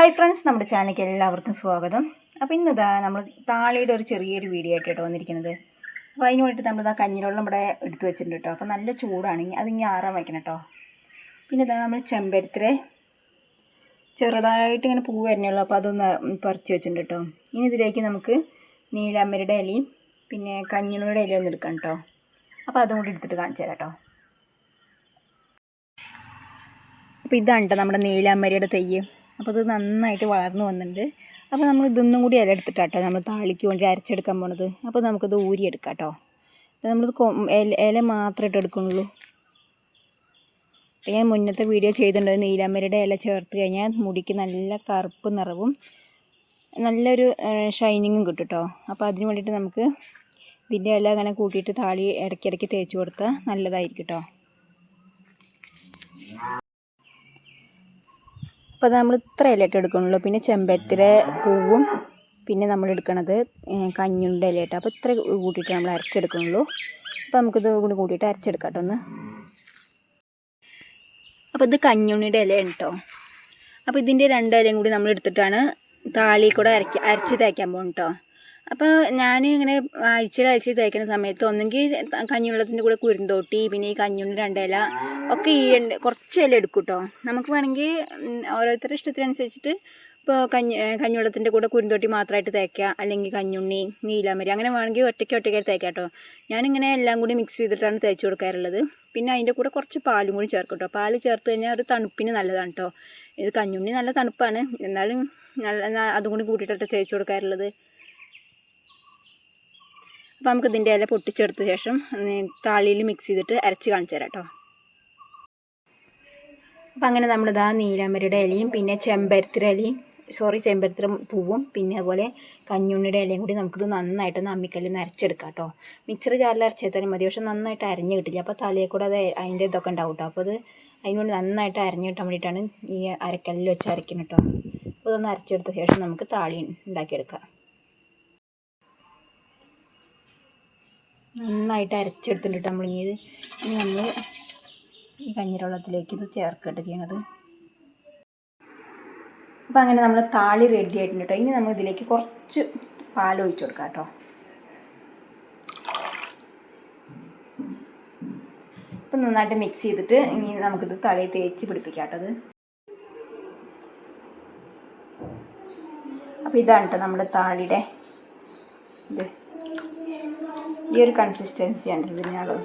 Hi friends നമ്മുടെ ചാനലിലേക്ക് എല്ലാവർക്കും സ്വാഗതം. അപ്പോൾ ഇന്നതാ നമ്മൾ താളിയുടെ ഒരു ചെറിയൊരു വീഡിയോ ആയിട്ട് കേട്ടോ വന്നിരിക്കുന്നത്. അപ്പോൾ അതിന് വേണ്ടിയിട്ട് നമ്മളിതാ കഞ്ഞിവെള്ളം ഇവിടെ എടുത്ത് വെച്ചിട്ടുണ്ട് കേട്ടോ. അപ്പോൾ നല്ല ചൂടാണെങ്കിൽ അതിങ്ങനെ ആറാൻ വയ്ക്കണം കേട്ടോ. പിന്നെ ഇതാ നമ്മൾ ചെമ്പരത്തിരെ ചെറുതായിട്ട് ഇങ്ങനെ പൂ വരുന്നുള്ളൂ അപ്പോൾ അതൊന്ന് പറിച്ച് വെച്ചിട്ടുണ്ട് കേട്ടോ. ഇനി ഇതിലേക്ക് നമുക്ക് നീലാമ്പരയുടെ ഇലയും പിന്നെ കഞ്ഞിണയുടെ ഇലയും ഒന്ന് എടുക്കാം കേട്ടോ. അപ്പോൾ അതും കൂടി എടുത്തിട്ട് കാണിച്ചു തരാം കേട്ടോ. അപ്പോൾ ഇതാണ് കേട്ടോ നമ്മുടെ നീലാമ്പരിയുടെ തെയ്യ്. അപ്പോൾ ഇത് നന്നായിട്ട് വളർന്നു വന്നിട്ടുണ്ട്. അപ്പോൾ നമ്മൾ ഇതൊന്നും കൂടി ഇല എടുത്തിട്ടാട്ടോ നമ്മൾ താളിക്ക് വേണ്ടി അരച്ചെടുക്കാൻ പോണത്. അപ്പോൾ നമുക്കിത് ഊരിയെടുക്കാം കേട്ടോ നമ്മളിത് ഇല മാത്രമേ ഇട്ട് എടുക്കുന്നുള്ളൂ. അപ്പോൾ ഞാൻ മുന്നത്തെ വീഡിയോ ചെയ്തിട്ടുണ്ട്. നീലാമ്പരിയുടെ ഇല ചേർത്ത് കഴിഞ്ഞാൽ മുടിക്ക് നല്ല കറുപ്പ് നിറവും നല്ലൊരു ഷൈനിങ്ങും കിട്ടും കേട്ടോ അപ്പോൾ അതിന് വേണ്ടിയിട്ട് നമുക്ക് ഇതിന്റെ ഇല അങ്ങനെ കൂട്ടിയിട്ട് താളി ഇടയ്ക്കിടയ്ക്ക് തേച്ച് കൊടുത്താൽ നല്ലതായിരിക്കും കേട്ടോ അപ്പോൾ നമ്മൾ ഇത്ര ഇലയിട്ട് എടുക്കണുള്ളൂ പിന്നെ ചെമ്പരത്തിലെ പൂവും പിന്നെ നമ്മൾ എടുക്കണത് കഞ്ഞുണ്ട ഇലയിട്ട് അപ്പോൾ ഇത്ര കൂട്ടിയിട്ട് നമ്മൾ അരച്ചെടുക്കണുള്ളൂ അപ്പോൾ നമുക്കിത് കൂടി കൂട്ടിയിട്ട് അരച്ചെടുക്കാം കേട്ടോ ഒന്ന്. അപ്പോൾ ഇത് കഞ്ഞുണ്ണിയുടെ ഇലയാണ് കേട്ടോ അപ്പോൾ ഇതിന്റെ രണ്ട് ഇലയും കൂടി നമ്മൾ എടുത്തിട്ടാണ് താളി കൂടെ അരയ്ക്ക അരച്ച് തേക്കാൻ പോകും കേട്ടോ അപ്പോൾ ഞാൻ ഇങ്ങനെ ആഴ്ചയിൽ ആഴ്ചയിൽ തേക്കുന്ന സമയത്ത് ഒന്നെങ്കിൽ കഞ്ഞിവെള്ളത്തിന്റെ കൂടെ കുരുന്തോട്ടി പിന്നെ ഈ കഞ്ഞുണ്ണി രണ്ടില ഒക്കെ ഈ രണ്ട് കുറച്ച് ഇല എടുക്കും കേട്ടോ നമുക്ക് വേണമെങ്കിൽ ഓരോരുത്തരുടെ ഇഷ്ടത്തിനനുസരിച്ചിട്ട് ഇപ്പോൾ കഞ്ഞി കഞ്ഞിവെള്ളത്തിന്റെ കൂടെ കുരുന്തോട്ടി മാത്രമായിട്ട് തേക്കുക അല്ലെങ്കിൽ കഞ്ഞുണ്ണി നീലാമരി അങ്ങനെ വേണമെങ്കിൽ ഒറ്റയ്ക്ക് ഒറ്റയ്ക്കായി തേക്കാം കേട്ടോ ഞാനിങ്ങനെ എല്ലാം കൂടി മിക്സ് ചെയ്തിട്ടാണ് തേച്ച് കൊടുക്കാറുള്ളത്. പിന്നെ അതിന്റെ കൂടെ കുറച്ച് പാലും കൂടി ചേർക്കും കേട്ടോ പാൽ ചേർത്ത് കഴിഞ്ഞാൽ ഒരു തണുപ്പിന് നല്ലതാണ് കേട്ടോ ഇത് കഞ്ഞുണ്ണി നല്ല തണുപ്പാണ്. എന്നാലും നല്ല അതും കൂടി കൂട്ടിയിട്ടാണ് തേച്ച് കൊടുക്കാറുള്ളത്. അപ്പോൾ നമുക്ക് ഇതിന്റെ ഇല പൊട്ടിച്ചെടുത്ത ശേഷം താളിയിൽ മിക്സ് ചെയ്തിട്ട് അരച്ച് കാണിച്ചു തരാം കേട്ടോ. അപ്പം അങ്ങനെ നമ്മളിതാ നീലാമരയുടെ ഇലയും പിന്നെ ചെമ്പരത്തിര ഇലയും സോറി ചെമ്പരത്തിര പൂവും പിന്നെ അതുപോലെ കഞ്ഞുണ്ണിയുടെ ഇലയും കൂടി നമുക്കിത് നന്നായിട്ട് അമ്മിക്കല്ലിൽ നിന്ന് അരച്ചെടുക്കാം കേട്ടോ. മിക്സർ ജാറിൽ അരച്ചെടുത്താലും മതി പക്ഷെ നന്നായിട്ട് അരഞ്ഞ് കിട്ടില്ല. അപ്പോൾ തലയിൽ കൂടെ അത് അതിന്റെ ഇതൊക്കെ ഉണ്ടാവും കേട്ടോ. അപ്പോൾ അത് അതിനുകൊണ്ട് നന്നായിട്ട് അരഞ്ഞ് കിട്ടാൻ വേണ്ടിയിട്ടാണ് ഈ അരക്കല്ലിൽ വെച്ച് അരയ്ക്കുന്നത് കേട്ടോ. അപ്പോൾ ഇതൊന്ന് അരച്ചെടുത്ത ശേഷം നമുക്ക് താളി ഉണ്ടാക്കിയെടുക്കാം. നന്നായിട്ട് അരച്ചെടുത്തിട്ട് നമ്മൾ ഇനി നമ്മൾ ഈ കഞ്ഞിരവെള്ളത്തിലേക്ക് ഇത് ചേർക്കട്ടെ ചെയ്യണത്. അപ്പോൾ അങ്ങനെ നമ്മൾ താളി റെഡി ആയിട്ടുണ്ട് കേട്ടോ. ഇനി നമ്മൾ ഇതിലേക്ക് കുറച്ച് പാൽ ഒഴിച്ചു കൊടുക്കാം കേട്ടോ. അപ്പം നന്നായിട്ട് മിക്സ് ചെയ്തിട്ട് ഇനി നമുക്കിത് തലയിൽ തേച്ച് പിടിപ്പിക്കാം കേട്ടോ അത്. അപ്പോൾ ഇതാണ് കേട്ടോ നമ്മുടെ താളിയുടെ ഇത്. ഈ ഒരു കൺസിസ്റ്റൻസി ആണ് ഇതിനുള്ളത്